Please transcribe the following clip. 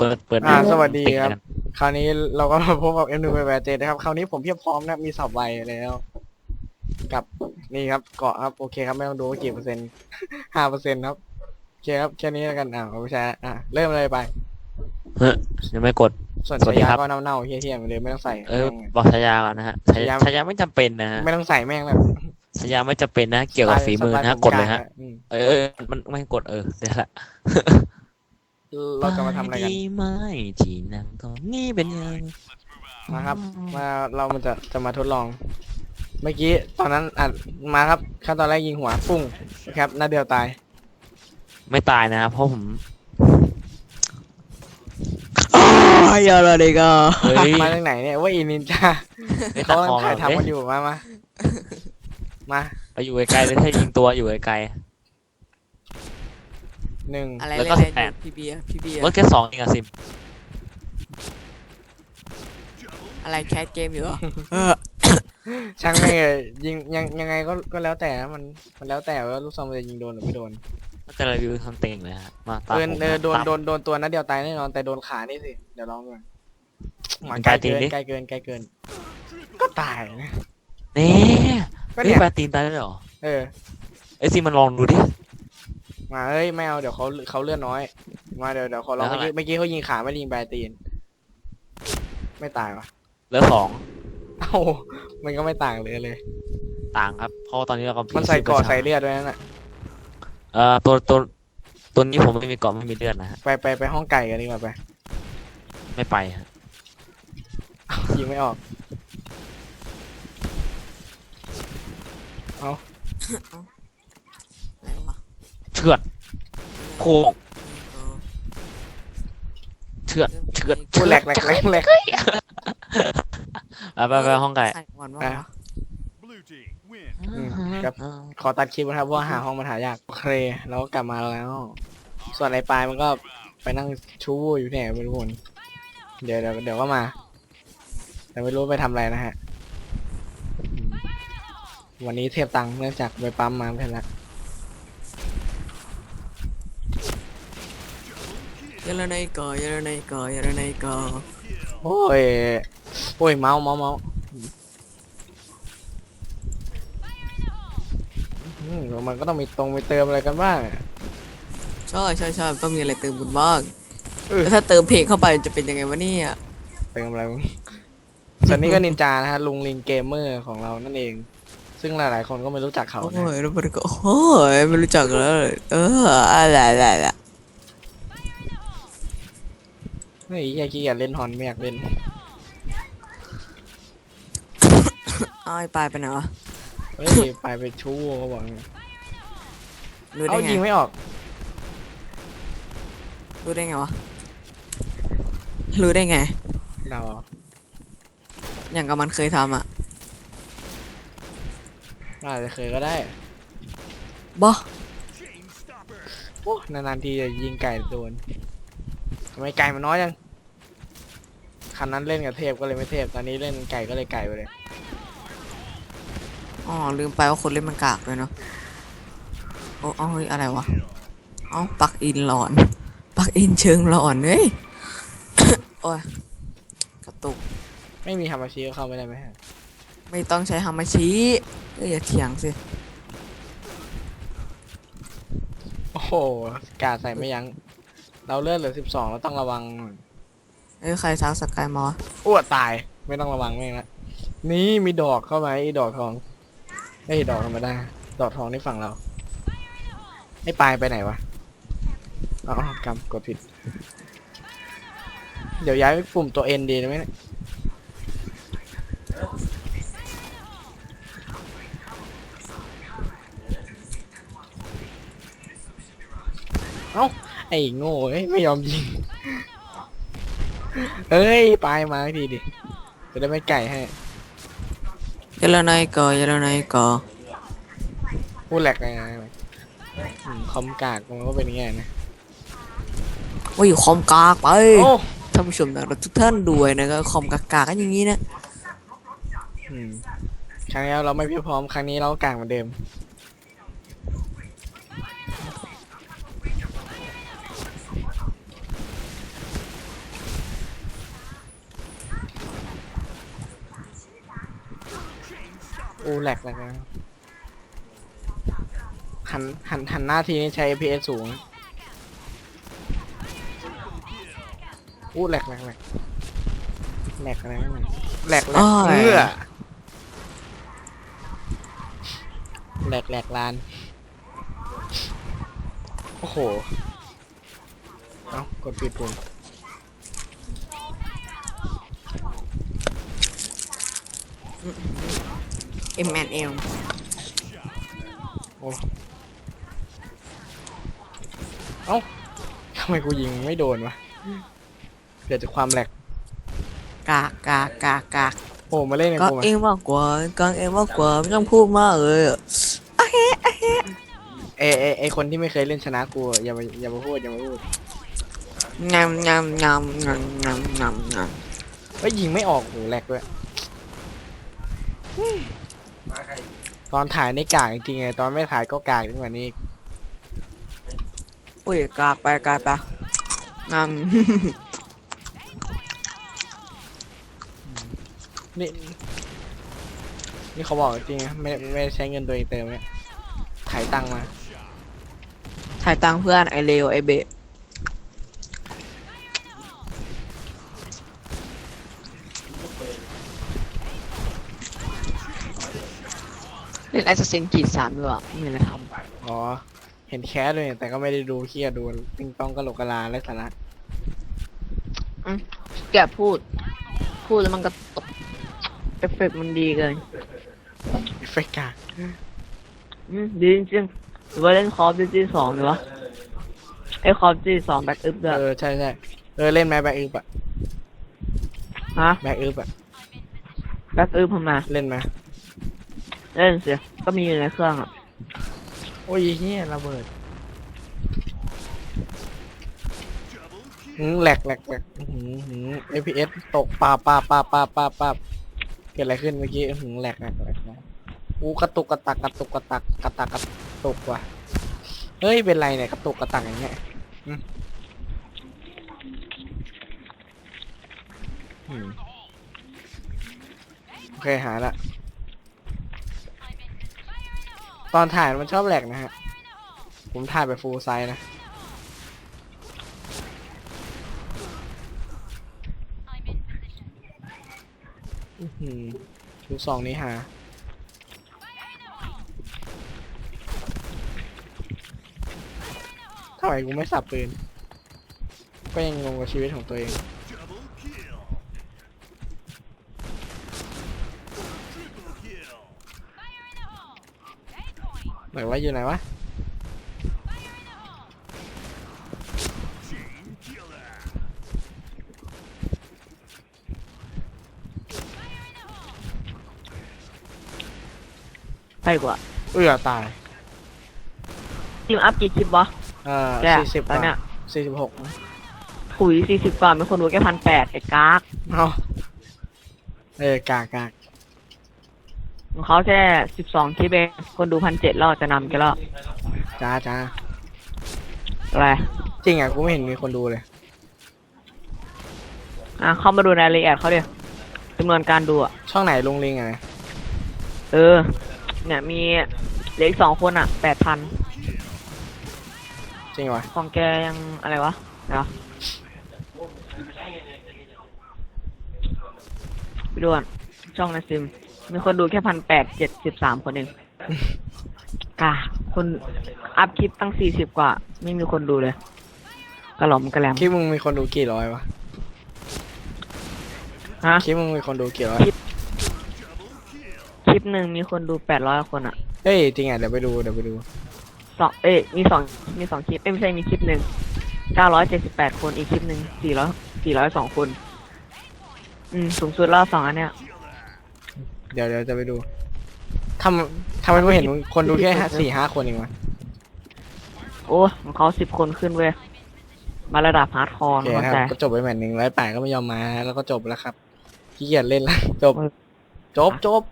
เปิดเปิดอ่าสวัสดีติ่งครับกันคราวนี้เราก็มาพบกับ M1 ไปแวร์เจนะครับ คราวนี้ผมเพียบพร้อมนะ มีสับไวแล้ว กับนี่ครับ เกาะครับ โอเคครับ ไม่ต้องดูว่ากี่เปอร์เซ็นต์ห้าเปอร์เซ็นต์ครับ โอเคครับ แค่นี้แล้วกัน อ่าไม่ใช่อะ เริ่มเลยไป เฮ้ยยังไม่กด ส่วนสวัสฉาดียาครับ ก็เน่าๆเฮี้ยๆเหมือนเดิมไม่ต้องใส่เออ แม่ง บอกฉายาก่อนนะฮะฉายาฉายาฉายาไม่จำเป็นนะฮะไม่ต้องใส่แม่งแล้วฉายาไม่จำเป็นนะ เกี่ยวกับฝีมือนะฮะสไตกดเลยฮะผมกาอืมเออเออมันไม่กดเออเดี๋ยวละ เราจะมาทำอะไรกันดีไหมที่นั่งตรงนี้เป็นยังนะครับ มาเรามันจะจะมาทดลอง เมื่อกี้ตอนนั้นอัดมาครับขั้นตอนแรกยิงหัวปุ้งนะครับนัดเดียวตาย ไม่ตายนะครับเพราะผมไอ้ยอะไรเด็กอะเฮ้ยมาจากไหนเนี่ยว่าอีนินจาไม่เขาตัดกำลัคองถ่ายเอ้ทำกันอยู่มามามาไปอยู่ไกลๆเลยถ้ายิงตัวอยู่ไกล หนึ่งอะไรแล้วเล่ก็นเล่นแปด พี่เบียร์พี่เบียร์ๆรถแค่สองเองอะซิมอะไรแคสเกมอยู่เหรอเออช่างไม่งเลยยิงยังยังไงก็ก็แล้วแต่นะมันมันแล้วแต่ว่าลูกซองมันจะยิงโดนหรือไม่โดนก็จะรีวิวทำเต็งเลยฮะมาตามเออผมเออนะโดนตาม โดนโดนตัวนัดเดียวตายแน่นอนแต่โดนขานี่สิเดี๋ยวลองดูหมามันไกลปลายตีนเกินดิไกลเกินไกลเกิน ก็ตายนะเน่ก็เฮ้ยเนี่ยปลาตีนตายแล้วเหรอเออ ไอ้ยซิมมันลองดูดิ มาเอ้ยไม่เอาเดี๋ยวเขาเขาเลื่อนน้อย มาเดี๋ยวเดี๋ยวขอลองแล้วเมื่อเท่าไหร่กี้เมื่อกี้เขายิงขาไม่ได้ยิงปลายตีน ไม่ตายวะเหลือสองเอ้ามันก็ไม่ต่างเลยเลย ต่างครับเพราะว่าตอนนี้เรากำลังมันใส่เกราะซื้ใส่อเลือดด้วยนั่นน่ะเอ่อตัวตัวตัวนี้ผมไม่มีเกราะไม่มีเลือดนะฮะไปไปไปห้องไก่กันดีกว่าไปไม่ไปฮะยิงไม่ออกอะไรวะ เชือดโคกเออเชือดเชือดพูดแหลกแหลกแหลกแหลกไปไปไปห้องไก่ใส่ก่อนว่าอะวะ Blue team win. อืมครับขอตัดคลิปนะครับเพราะว่าหาห้องมันหายากโอเคเราก็กลับมาแล้ว ส่วนไอ้ปลายมันก็ไปนั่งชู้อยู่ที่ไหนไม่รู้คนเดี๋ยวเดี๋ยวเดี๋ยวก็มา แต่ไม่รู้ไปทำอะไรนะฮะอืมวันนี้เทียบตังค์เนื่องจากไปปั๊มมาไม่ทันละ ยลนายกอเยลนายกอเยลนายกอโอ้ย โอ้ยเมาส์เมาส์เมาส์อืมมันก็ต้องมีตรงไปเติมอะไรกันบ้างอะใช่ใช่ใช่ต้องมีอะไรเติมบุญบ้างเออแล้วถ้าเติมเพลงเข้าไปจะเป็นยังไงวะเนี่ยเติมอะไรมึงส่วนนี้ก็นินจานะฮะลุงลิงเกมเมอร์ของเรานั่นเอง ซึ่งหลายๆคนก็ไม่รู้จักเขาโอ้นะยแล้วมันก็โอ้ยไม่รู้จักแล้วเอออะไรอะไรอะไร เฮ้ยอยากขี้เกียจเล่นฮอนไม่อยากเล่น เอาไอ้ปลายไปไหนวะเฮ้ยไปไปชู้เขาบอกอย่างงี้รู้เอาได้ไงยิงไม่ออก รู้ได้ไงวะรู้ได้ไง เราอย่างกับมันเคยทำอะอาจจะเคยก็ได้บ่ Chain stopper. โอ้นานๆทีจะยิงไก่โดน ทำไมไก่มันน้อยจังคันนั้นเล่นกับเทพก็เลยไม่เทพตอนนี้เล่นไก่ก็เลยไก่ไปเลยอ๋อลืมไปว่าคนเล่นมันกากด้วยเนาะโอ้เอาเฮ้ยอะไรวะเอาปักอินหลอน ปักอินเชิงหลอนเฮ้ย โอ้ยกระตุกไม่มีฮามาชิก็เข้าไม่ได้ไหมฮะไม่ต้องใช้ฮามาชิเอ้ยอย่าเถียงสิโอ้โหกาดใส่ไม่ยั้ง เราเลือดเหลือสิบสองเราต้องระวังหน่อยเอ้ยใครทักสกายมออ้วตาย ไม่ต้องระวังแม่งละนี่มีดอกเข้ามาไอ้ดอกทองไอ้ยดอกธรรมดาดอกทองนี่ฝั่งเราไอ้ปลายไปไหนวะอ๋อกำกดผิด เดี๋ยวย้ายไปปุ่มตัวเอ็นดีไหมเนี่ยเอ้า ไอ้โง่เอ้ยไม่ยอมยิง เอ้ยปลายมาทีดิ จะได้ไม่ไก่ให้เยลนายกอเยลนายกอพูดแหลกไงอืมคอมกากมันก็เป็นอย่างไงนะ ว่าอยู่คอมกากไปโอ้ท่านผู้ชมนะทุกท่านด้วยนะครับคอมกากๆกันอย่างนี้นะอืมครั้งนี้เราไม่เพียบพร้อม ครั้งนี้เราก็กากเหมือนเดิม อูแหลกแหลกนะหันหันหันหน้าทีนี้ใช้ FPS สูงอู้แหลกแหลกแหลกแหลกอะไรนั่นน่ะแหลกแหลกอ้อยเอื้อแหลกแหลกลาน โอ้โห เอ้ากดปิดปุ่ม เอ็มแอนเอลโอ้เอ้าทำไมกูยิงไม่โดนวะเกิดจากความแหลกกากกากกากกากโอ้มาเล่นกับก็กูมาเองมากกว่าก็เองมากกว่าไม่ต้องพูดมากเลยอะเอเอไอคนที่ไม่เคยเล่นชนะกูอะอย่ามาอย่ามาพูดอย่ามาพูดงามงามงามงามงามงามงามเฮ้ยยิงไม่ออกโหแหลกด้วย ตอนถ่ายในกากจริงๆไงตอนไม่ถ่ายก็กากยิ่งกว่านี้อีกอุ้ยกากไปกากไปงามนี่นี่เขาบอกจริงนะไม่ไม่ได้ใช้เงินตัวเองเติมเนี่ยถ่ายตังค์มา ถ่ายตังค์เพื่อนไอเลวไอเบะ เล่นไอซ์ซินกีดสามด้วยอะไม่มีอะไรทอ๋อ เห็นแคสเลยแต่ก็ไม่ได้ดูเครียดดูติงต้องกระโหลกกะลาและสาระำแกพูด พูดแล้วมันก็ตกเอฟเฟกต์มันดีเกินเฟกกากอืมดีจริงๆหรือว่าเล่นคอฟดิจีสองดีวะไอคอฟดิจีสองแบ็กอึพด้วยเออ ใช่ใช่เออ เล่นไหมแบ็กอึปอะฮะแบ็กอึปอะแบ็กอึพทำไมเล่นไหม เล่นสิก็มีอยู่ในเครื่องอะโอ้ยเฮียระเบิดหืมแหลกแหลกแหลกหืมหืม FPS ตกปาปาปาปาปาปาเกิดอะไรขึ้นเมื่อกี้หืมแหลกแหลกแหลกแหลกอู้กระตุกกระตักกระตุกกระตักกระตักกระตุกว่ะเฮ้ยเป็นไรเนี่ยกระตุกกระตักอย่างเงี้ยอืมอืมโอเคหายละ ตอนถ่ายมันชอบแหลกนะฮะ ผมถ่ายแบบฟูลไซส์นะอื้อหือลูกซองนี้หา ทำไมกูไม่สับปืน ก็ยังงงกับชีวิตของตัวเอง ไหนว่าอยู่ไหนวะ Chain killer. ไปกว่าเอื้อตายทีมอัพกี่คลิปวะเอ่อแกสี่สิบตอนเนี้ยสี่สิบหกขุยสี่สิบกว่ามีคนดูแค่พันแปดไอ้กากเอาเออกากกาก ของเขาแค่สิบสองคลิปเองคนดูพันเจ็ดแล้วจะนำกันแล้วจ้าจ้าอะไรจริงอะกูไม่เห็นมีคนดูเลย อะเข้ามาดูในรายละเอียดเขาดิจำนวนการดูอะ ช่องไหนลุงลิงอะนะเออ เนี่ยมีเหลืออีกสองคนอะแปดพันจริงวะของแกยังอะไรวะเดี๋ยวไปดูก่อนช่องในซิม มีคนดูแค่พันแปดเจ็ดสิบสามคนเองกาคนอัพคลิปตั้งสี่สิบกว่า ไม่มีคนดูเลย กระหล่อมกระแหลมคลิปมึงมีคนดูกี่ร้อยวะฮะคลิปมึงมีคนดูกี่ร้อยคลิปหนึ่งมีคนดูแปดร้อยคนอะเฮ้ยจริงอะเดี๋ยวไปดูเดี๋ยวไปดูสองเอ้ยมีสองมีสองคลิปเอ้ยไม่ใช่มีคลิปหนึ่งเก้าร้อยเจ็ดสิบแปดคนอีกคลิปหนึ่งสี่ร้อยสี่ร้อยสองคน อืมสูงสุดแล้วสองอันเนี้ย เดี๋ยวเดี๋ยวจะไปดูทำทำไมกูเห็นคนดูแค่ห้าสี่ห้าคนเองวะโอ้ของเขาสิบคนขึ้นเว้ย มาระดับฮาร์ดคอโอร์เคเข้านะคใจรับก็จบไปแมตช์หนึ่งร้อยแปดก็ไม่ยอมมา แล้วก็จบแล้วครับขี้เกียจเล่นแล้วจบ จบจบ